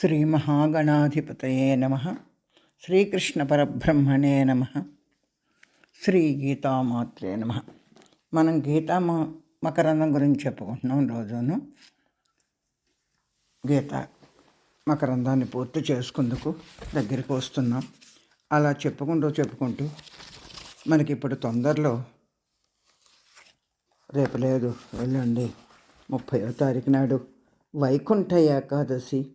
శ్రీ మహాగణాధిపతయే నమ. శ్రీకృష్ణ పరబ్రహ్మణే నమ. శ్రీ గీతామాత్రే నమ. మనం గీతా మకరందం గురించి చెప్పుకుంటున్నాం రోజును. గీత మకరందాన్ని పూర్తి చేసుకుందుకు దగ్గరికి వస్తున్నాం. అలా చెప్పుకుంటూ చెప్పుకుంటూ మనకి ఇప్పుడు తొందరలో రేపు లేదు వెళ్ళండి. ముప్పయో తారీఖు నాడు వైకుంఠ ఏకాదశి.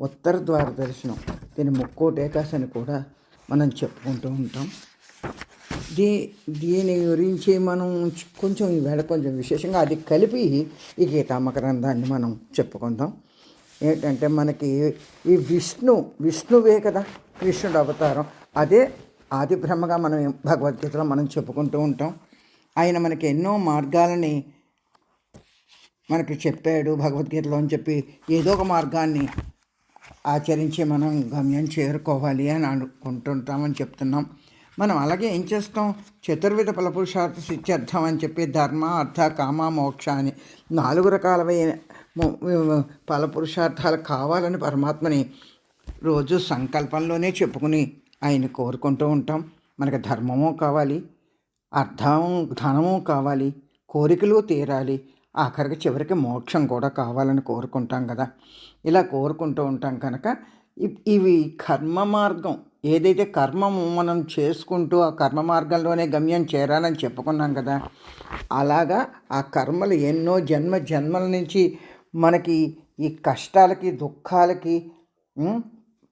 ఉత్తర ద్వార దర్శనం దీని ముక్కోటి టేకాస్ అని కూడా మనం చెప్పుకుంటూ ఉంటాం. దీ దీని గురించి మనం కొంచెం ఈవేళ కొంచెం విశేషంగా అది కలిపి ఈ గీతామకరందాన్ని మనం చెప్పుకుందాం. ఏంటంటే మనకి ఈ విష్ణు విష్ణువే కదా కృష్ణుడు అవతారం. అదే ఆది బ్రహ్మగా మనం భగవద్గీతలో మనం చెప్పుకుంటూ ఉంటాం. ఆయన మనకి ఎన్నో మార్గాలని మనకి చెప్పాడు భగవద్గీతలో అని చెప్పి ఏదో ఒక మార్గాన్ని ఆచరించి మనం గమ్యం చేరుకోవాలి అని అనుకుంటుంటామని చెప్తున్నాం. మనం అలాగే ఏం చేస్తాం? చతుర్విధ ఫలపురుషార్థ సిత్యర్థం అని చెప్పి ధర్మ అర్థ కామ మోక్ష అని నాలుగు రకాలమైన ఫలపురుషార్థాలు కావాలని పరమాత్మని రోజు సంకల్పంలోనే చెప్పుకుని ఆయన కోరుకుంటూ ఉంటాం. మనకు ధర్మము కావాలి అర్థం ధనము కావాలి కోరికలు తీరాలి. ఆఖరికి చివరికి మోక్షం కూడా కావాలని కోరుకుంటాం కదా. ఇలా కోరుకుంటూ ఉంటాం కనుక ఇవి కర్మ మార్గం. ఏదైతే కర్మము మనం చేసుకుంటూ ఆ కర్మ మార్గంలోనే గమ్యం చేరాలని చెప్పుకున్నాం కదా అలాగా ఆ కర్మలు ఎన్నో జన్మ జన్మల నుంచి మనకి ఈ కష్టాలకి దుఃఖాలకి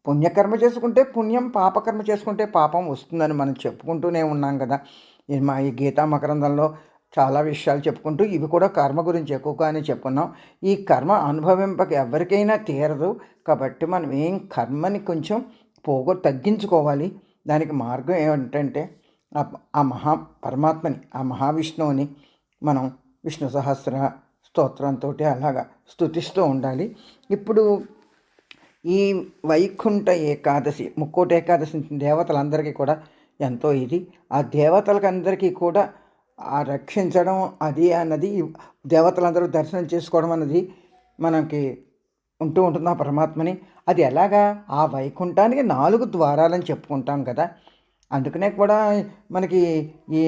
పుణ్యకర్మ చేసుకుంటే పుణ్యం పాపకర్మ చేసుకుంటే పాపం వస్తుందని మనం చెప్పుకుంటూనే ఉన్నాం కదా. మా ఈ గీతా మకరందంలో చాలా విషయాలు చెప్పుకుంటూ ఇవి కూడా కర్మ గురించి ఎక్కువగానే చెప్పుకున్నాం ఈ కర్మ అనుభవింపక ఎవరికైనా తీరదు. కాబట్టి మనం ఏం కర్మని కొంచెం పోగొ తగ్గించుకోవాలి. దానికి మార్గం ఏమిటంటే ఆ- మహా పరమాత్మని ఆ మహావిష్ణువుని మనం విష్ణు సహస్ర స్తోత్రంతో అలాగా స్తుతిస్తూ ఉండాలి. ఇప్పుడు ఈ వైకుంఠ ఏకాదశి ముక్కోటి ఏకాదశి దేవతలందరికీ కూడా ఎంతో ఇది. ఆ దేవతలకందరికీ కూడా ఆ రక్షించడం అది అన్నది దేవతలందరూ దర్శనం చేసుకోవడం అన్నది మనకి ఉంటూ ఉంటుంది ఆ పరమాత్మని. అది ఎలాగా? ఆ వైకుంఠానికి నాలుగు ద్వారాలని చెప్పుకుంటాం కదా. అందుకనే కూడా మనకి ఈ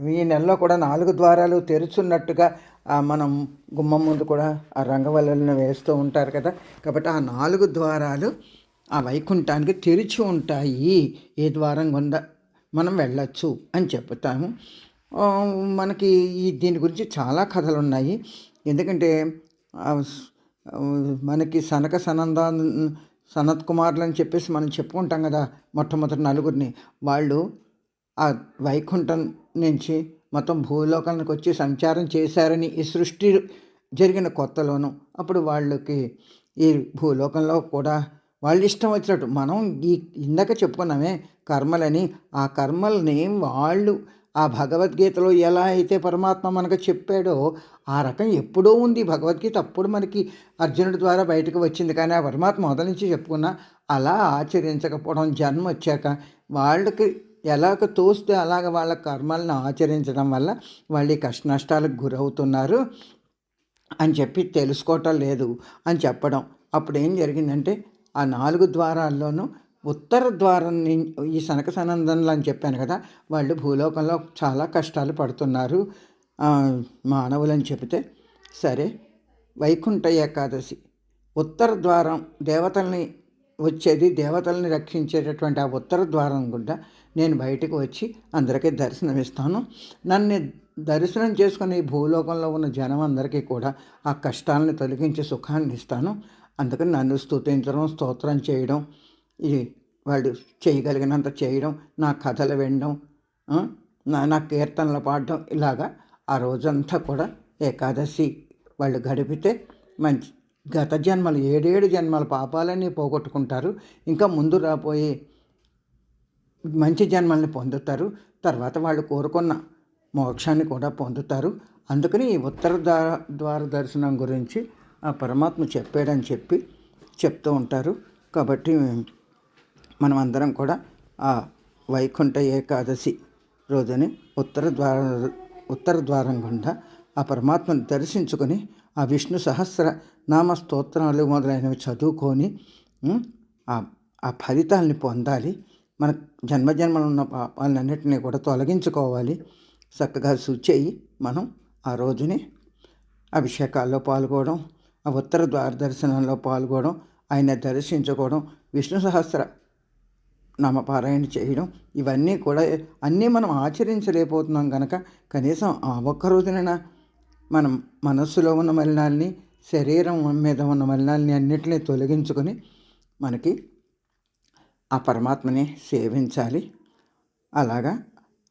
ఈ నెలలో కూడా నాలుగు ద్వారాలు తెరుచున్నట్టుగా మనం గుమ్మం ముందు కూడా ఆ రంగవల్లులను వేస్తూ ఉంటారు కదా. కాబట్టి ఆ నాలుగు ద్వారాలు ఆ వైకుంఠానికి తెరిచి ఉంటాయి. ఏ ద్వారం గుండా మనం వెళ్ళచ్చు అని చెప్తాము మనకి ఈ దీని గురించి చాలా కథలు ఉన్నాయి ఎందుకంటే మనకి సనక సనంద సనత్ కుమార్లు అని చెప్పేసి మనం చెప్పుకుంటాం కదా మొట్టమొదటి నలుగురిని. వాళ్ళు ఆ వైకుంఠం నుంచి మొత్తం భూలోకానికి వచ్చి సంచారం చేశారని ఈ సృష్టి జరిగిన కొత్తలోను. అప్పుడు వాళ్ళకి ఈ భూలోకంలో కూడా వాళ్ళు ఇష్టం వచ్చినట్టు. మనం ఈ ఇందాక చెప్పుకున్నామే కర్మలని. ఆ కర్మల్ని వాళ్ళు ఆ భగవద్గీతలో ఎలా అయితే పరమాత్మ మనకు చెప్పాడో ఆ రకం ఎప్పుడో ఉంది. భగవద్గీత అప్పుడు మనకి అర్జునుడి ద్వారా బయటకు వచ్చింది. కానీ ఆ పరమాత్మ మొదల నుంచి చెప్పుకున్నా అలా ఆచరించకపోవడం జన్మ వచ్చాక వాళ్ళకి ఎలాగ తోస్తే అలాగ వాళ్ళ కర్మలను ఆచరించడం వల్ల వాళ్ళు ఈ కష్ట నష్టాలకు గురవుతున్నారు అని చెప్పి తెలుసుకోవటం లేదు అని చెప్పడం. అప్పుడు ఏం జరిగిందంటే ఆ నాలుగు ద్వారాల్లోనూ ఉత్తర ద్వారం ని- ఈ సనక సనందనలు అని చెప్పాను కదా వాళ్ళు భూలోకంలో చాలా కష్టాలు పడుతున్నారు మానవులని చెబితే. సరే వైకుంఠ ఏకాదశి. ఉత్తర ద్వారం దేవతల్ని వచ్చేది దేవతల్ని రక్షించేటటువంటి ఆ ఉత్తర ద్వారం గుండా నేను బయటకు వచ్చి అందరికీ దర్శనం ఇస్తాను నన్ను దర్శనం చేసుకుని ఈ భూలోకంలో ఉన్న జనం అందరికీ కూడా ఆ కష్టాలను తొలగించి సుఖాన్ని ఇస్తాను. అందుకని నన్ను స్తుతించడం స్తోత్రం చేయడం ఇది వాళ్ళు చేయగలిగినంత చేయడం నా కథలు వినడం నా నా కీర్తనలు పాడడం ఇలాగా ఆ రోజంతా కూడా ఏకాదశి వాళ్ళు గడిపితే మంచి గత జన్మలు ఏడేడు జన్మల పాపాలన్నీ పోగొట్టుకుంటారు. ఇంకా ముందు రాబోయే మంచి జన్మల్ని పొందుతారు. తర్వాత వాళ్ళు కోరుకున్న మోక్షాన్ని కూడా పొందుతారు. అందుకని ఈ ఉత్తర ద్వార ద్వార దర్శనం గురించి ఆ పరమాత్మ చెప్పాడని చెప్పి చెప్తూ ఉంటారు. కాబట్టి మనం అందరం కూడా ఆ వైకుంఠ ఏకాదశి రోజుని ఉత్తర ద్వార ఉత్తర ద్వారం గుండా ఆ పరమాత్మను దర్శించుకొని ఆ విష్ణు సహస్ర నామ స్తోత్రాలు మొదలైనవి చదువుకొని ఆ ఆ ఫలితాలని పొందాలి. మన జన్మజన్మలు ఉన్న పాపాలన్నింటినీ కూడా తొలగించుకోవాలి. చక్కగా శుచి అయ్యి మనం ఆ రోజుని అభిషేకాల్లో పాల్గొనడం ఆ ఉత్తర ద్వార దర్శనంలో పాల్గొనడం ఆయన దర్శించుకోవడం విష్ణు సహస్ర నామపారాయణ చేయడం ఇవన్నీ కూడా అన్నీ మనం ఆచరించలేకపోతున్నాం కనుక కనీసం ఆ ఒక్క రోజునైనా మనం మనస్సులో ఉన్న మలినాల్ని శరీరం మీద ఉన్న మలినాల్ని అన్నిటినీ తొలగించుకొని మనకి ఆ పరమాత్మని సేవించాలి. అలాగా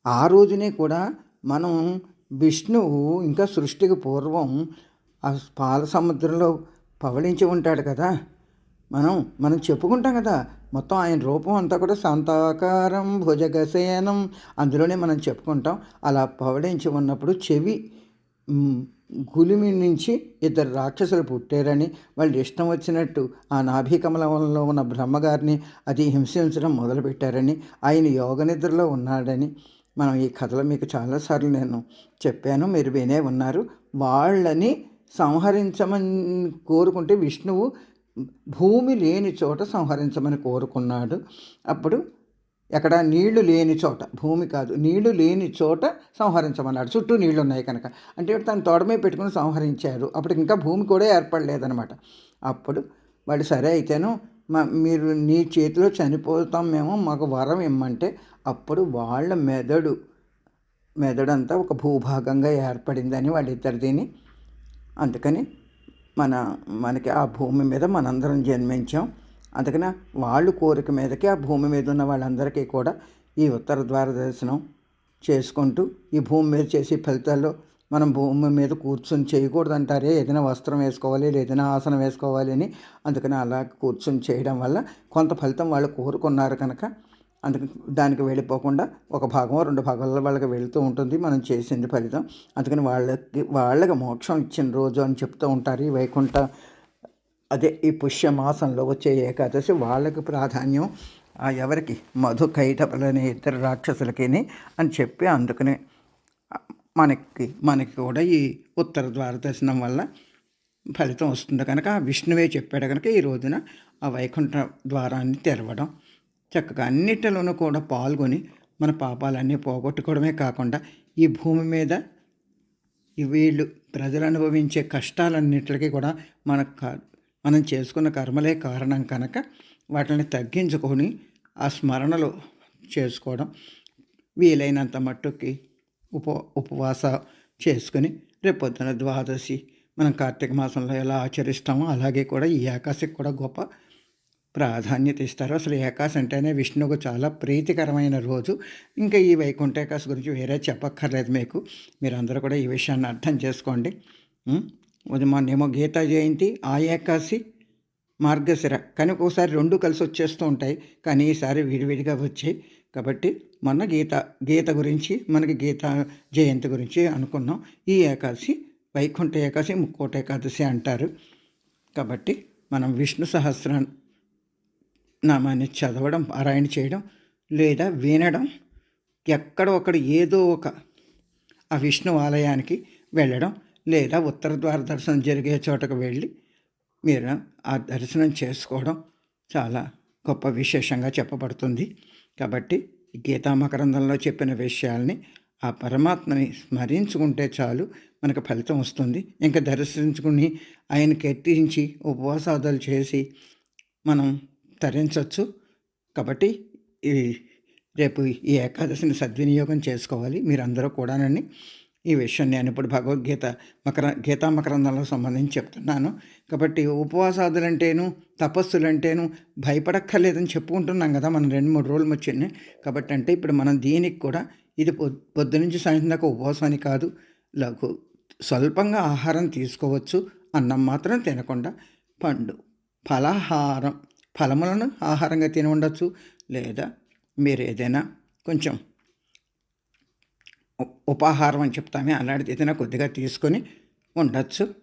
ఆ రోజునే కూడా మనం విష్ణువు ఇంకా సృష్టికి పూర్వం ఆ పాల సముద్రంలో పవళించి ఉంటాడు కదా. మనం మనం చెప్పుకుంటాం కదా మొత్తం ఆయన రూపం అంతా కూడా శాంతాకారం భుజగశయనం అందులోనే మనం చెప్పుకుంటాం. అలా పవడించి ఉన్నప్పుడు చెవి గులిమి నుంచి ఇద్దరు రాక్షసులు పుట్టారని వాళ్ళు ఇష్టం వచ్చినట్టు ఆ నాభికమలంలో ఉన్న బ్రహ్మగారిని అది హింసించడం మొదలుపెట్టారని ఆయన యోగ నిద్రలో ఉన్నాడని మనం ఈ కథలో మీకు చాలాసార్లు నేను చెప్పాను. మీరు వినే ఉన్నారు. వాళ్ళని సంహరించమని కోరుకుంటే విష్ణువు భూమి లేని చోట సంహరించమని కోరుకున్నాడు. అప్పుడు ఎక్కడ నీళ్ళు లేని చోట భూమి కాదు నీళ్ళు లేని చోట సంహరించమన్నాడు. చుట్టూ నీళ్ళు ఉన్నాయి కనుక. అంటే తను తోడమే పెట్టుకుని సంహరించారు అప్పుడు ఇంకా భూమి కూడా ఏర్పడలేదనమాట అప్పుడు వాడు సరే అయితేను మా మీరు నీ చేతిలో చనిపోతాం మేము మాకు వరం ఇమ్మంటే అప్పుడు వాళ్ళ మెదడు మెదడంతా ఒక భూభాగంగా ఏర్పడిందని వాళ్ళిద్దరిదిని అందుకని మన మనకి ఆ భూమి మీద మనందరం జన్మించాం. అందుకని వాళ్ళు కోరిక మీదకి ఆ భూమి మీద ఉన్న వాళ్ళందరికీ కూడా ఈ ఉత్తర ద్వార దర్శనం చేసుకుంటూ ఈ భూమి మీద చేసే ఫలితాల్లో మనం భూమి మీద కూర్చొని చేయకూడదు అంటారే ఏదైనా వస్త్రం వేసుకోవాలి ఏదైనా ఆసనం వేసుకోవాలి అని అందుకని అలా కూర్చొని చేయడం వల్ల కొంత ఫలితం వాళ్ళు కోరుకున్నారు కనుక అందుకు దానికి వెళ్ళిపోకుండా ఒక భాగం రెండు భాగాల్లో వాళ్ళకి వెళుతూ ఉంటుంది మనం చేసింది ఫలితం. అందుకని వాళ్ళకి వాళ్ళకి మోక్షం ఇచ్చిన రోజు అని చెప్తూ ఉంటారు. ఈ వైకుంఠ అదే ఈ పుష్యమాసంలో వచ్చే ఏకాదశి వాళ్ళకి ప్రాధాన్యం. ఆ ఎవరికి? మధు కైటపలనే ఇద్దరు రాక్షసులకిని అని చెప్పి అందుకని మనకి మనకి కూడా ఈ ఉత్తర ద్వార దర్శనం వల్ల ఫలితం వస్తుంది. కనుక ఆ విష్ణువే చెప్పాడు కనుక ఈ రోజున ఆ వైకుంఠ ద్వారాన్ని తెరవడం. చక్కగా అన్నిటిలోనూ కూడా పాల్గొని మన పాపాలన్నీ పోగొట్టుకోవడమే కాకుండా ఈ భూమి మీద వీళ్ళు ప్రజలు అనుభవించే కష్టాలన్నిటికీ కూడా మన మనం చేసుకున్న కర్మలే కారణం కనుక వాటిని తగ్గించుకొని ఆ స్మరణలు చేసుకోవడం వీలైనంత మట్టుకి ఉప ఉపవాస చేసుకుని రేపొద్దున ద్వాదశి మనం కార్తీక మాసంలో ఎలా ఆచరిస్తామో అలాగే కూడా ఈ ఏకాశకి కూడా గొప్ప ప్రాధాన్యత ఇస్తారు. అసలు ఏకాశి అంటేనే విష్ణువుకు చాలా ప్రీతికరమైన రోజు. ఇంకా ఈ వైకుంఠ ఏకాశ గురించి వేరే చెప్పక్కర్లేదు మీకు. మీరందరూ కూడా ఈ విషయాన్ని అర్థం చేసుకోండి. ఉం? అది గీతా జయంతి ఆ ఏకాశి మార్గశిర. కానీ ఒక్కోసారి రెండు కలిసి వచ్చేస్తూ ఉంటాయి. కానీ ఈసారి విడివిడిగా వచ్చాయి. కాబట్టి మొన్న గీత గీత గురించి మనకి గీత జయంతి గురించి అనుకున్నాం. ఈ ఏకాశి వైకుంఠ ఏకాశి ముక్కోట ఏకాదశి అంటారు. కాబట్టి మనం విష్ణు సహస్ర నామాన్ని చదవడం పారాయణ చేయడం లేదా వినడం ఎక్కడో ఒకడ ఏదో ఒక ఆ విష్ణు ఆలయానికి వెళ్ళడం లేదా ఉత్తర ద్వార దర్శనం జరిగే చోటకు వెళ్ళి మీరు ఆ దర్శనం చేసుకోవడం చాలా గొప్ప విశేషంగా చెప్పబడుతుంది. కాబట్టి గీతా మకరందంలో చెప్పిన విషయాల్ని ఆ పరమాత్మని స్మరించుకుంటే చాలు మనకు ఫలితం వస్తుంది. ఇంకా దర్శించుకుని ఆయన కెట్టించి ఉపవాసాదులు చేసి మనం తరించవచ్చు కాబట్టి ఈ రేపు ఈ ఏకాదశిని సద్వినియోగం చేసుకోవాలి. మీరందరూ కూడానండి. ఈ విషయం నేను ఇప్పుడు భగవద్గీత మకర గీతా మకరందంలో సంబంధించి చెప్తున్నాను. కాబట్టి ఉపవాసాదులంటేను తపస్సులంటేను భయపడక్కర్లేదని చెప్పుకుంటున్నాం కదా మనం రెండు మూడు రోజులు వచ్చింది కాబట్టి అంటే ఇప్పుడు మనం దీనికి కూడా ఇది పొద్దు నుంచి సాయంత్రం దాకా ఉపవాసాన్ని అని కాదు. లఘు స్వల్పంగా ఆహారం తీసుకోవచ్చు అన్నం మాత్రం తినకుండా పండు. ఫలాహారం. ఫలములను ఆహారంగా తిని ఉండొచ్చు. లేదా మీరు ఏదైనా కొంచెం ఉపాహారం అని చెప్తామే అలాంటిది ఏదైనా కొద్దిగా తీసుకొని ఉండొచ్చు.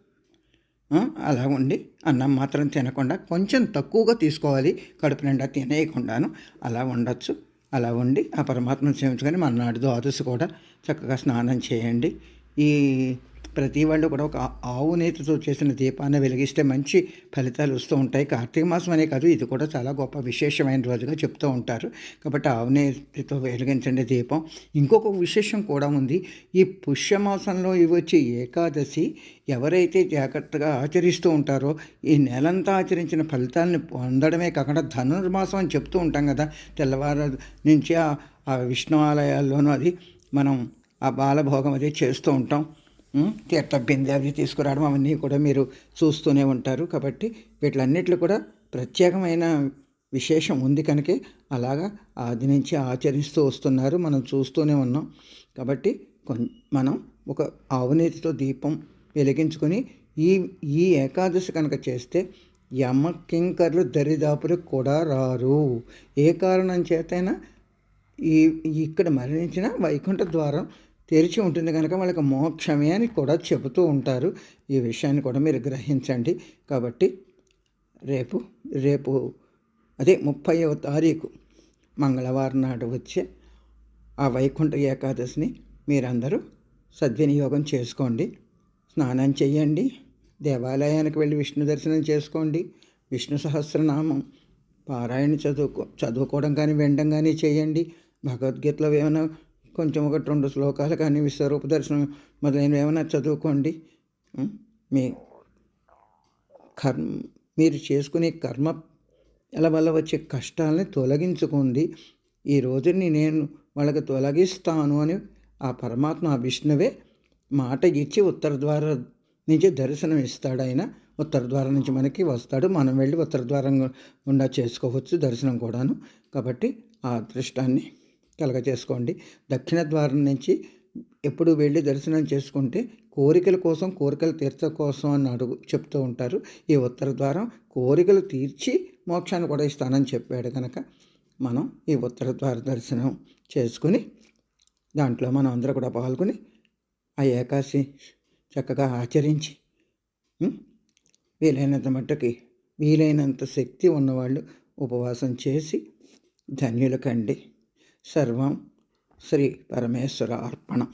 అలా ఉండి అన్నం మాత్రం తినకుండా కొంచెం తక్కువగా తీసుకోవాలి. కడుపు నిండా తినేయకుండాను అలా ఉండొచ్చు. అలా ఉండి ఆ పరమాత్మను సేవించుకొని మన్నాడు ద్వాదశి కూడా చక్కగా స్నానం చేయండి. ఈ ప్రతి వాళ్ళు కూడా ఒక ఆవు నేతితో చేసిన దీపాన్ని వెలిగిస్తే మంచి ఫలితాలు వస్తూ ఉంటాయి. కార్తీక మాసం అనే కాదు ఇది కూడా చాలా గొప్ప విశేషమైన రోజుగా చెప్తూ ఉంటారు. కాబట్టి ఆవు నేతితో వెలిగించండి దీపం. ఇంకొక విశేషం కూడా ఉంది. ఈ పుష్యమాసంలో ఇవి వచ్చి ఏకాదశి ఎవరైతే జాగ్రత్తగా ఆచరిస్తూ ఉంటారో ఈ నెలంతా ఆచరించిన ఫలితాలను పొందడమే కాకుండా ధనుర్మాసం అని చెప్తూ ఉంటాం కదా తెల్లవారు నుంచి ఆ విష్ణు ఆలయాల్లోనూ అది మనం ఆ బాలభోగం అది చేస్తూ ఉంటాం. తీర్థ బిందె అవి తీసుకురావడం అవన్నీ కూడా మీరు చూస్తూనే ఉంటారు. కాబట్టి వీటిలన్నిట్లో కూడా ప్రత్యేకమైన విశేషం ఉంది కనుక. అలాగా ఆది నుంచి ఆచరిస్తూ వస్తున్నారు. మనం చూస్తూనే ఉన్నాం. కాబట్టి మనం ఒక ఆవునీతితో దీపం వెలిగించుకొని ఈ ఈ ఏకాదశి కనుక చేస్తే యమ కింకర్లు దరిదాపులు కూడా రారు. ఏ కారణం చేతైనా ఈ ఇక్కడ మరణించిన వైకుంఠ ద్వారం తెరిచి ఉంటుంది కనుక వాళ్ళకి మోక్షమే అని కూడా చెబుతూ ఉంటారు. ఈ విషయాన్ని కూడా మీరు గ్రహించండి. కాబట్టి రేపు రేపు అదే ముప్పైవ తారీఖు మంగళవారం నాడు వచ్చే ఆ వైకుంఠ ఏకాదశిని మీరందరూ సద్వినియోగం చేసుకోండి. స్నానం చేయండి. దేవాలయానికి వెళ్ళి విష్ణు దర్శనం చేసుకోండి. విష్ణు సహస్రనామం పారాయణ చదువుకో చదువుకోవడం కానీ వినడం కానీ చేయండి. భగవద్గీతలో ఏమైనా కొంచెం ఒకటి రెండు శ్లోకాలు కానీ విశ్వరూప దర్శనం మొదలైనవి ఏమైనా చదువుకోండి. మీ కర్మ మీరు చేసుకునే కర్మ ఎలా వల్ల వచ్చే కష్టాలని తొలగించుకుంది. ఈ రోజుని నేను వాళ్ళకి తొలగిస్తాను అని ఆ పరమాత్మ ఆ విష్ణువే మాట ఇచ్చి ఉత్తర ద్వారం నుంచి దర్శనం ఇస్తాడు ఆయన. ఉత్తర ద్వారం నుంచి మనకి వస్తాడు. మనం వెళ్ళి ఉత్తర ద్వారం గుండా చేసుకోవచ్చు దర్శనం కూడాను. కాబట్టి ఆ అదృష్టాన్ని కలగజేసుకోండి. దక్షిణ ద్వారం నుంచి ఎప్పుడు వెళ్ళి దర్శనం చేసుకుంటే కోరికల కోసం కోరికలు తీర్చ కోసం అని అడుగు చెప్తూ ఉంటారు. ఈ ఉత్తర ద్వారం కోరికలు తీర్చి మోక్షాన్ని కూడా ఇస్తానని చెప్పాడు కనుక మనం ఈ ఉత్తర ద్వార దర్శనం చేసుకుని దాంట్లో మనం అందరూ కూడా పాల్గొని ఆ ఏకాశి చక్కగా ఆచరించి వీలైనంత మట్టుకి వీలైనంత శక్తి ఉన్నవాళ్ళు ఉపవాసం చేసి ధన్యులకండి. சர்வம் ஸ்ரீ பரமேஸ்வர அர்ப்பணம்.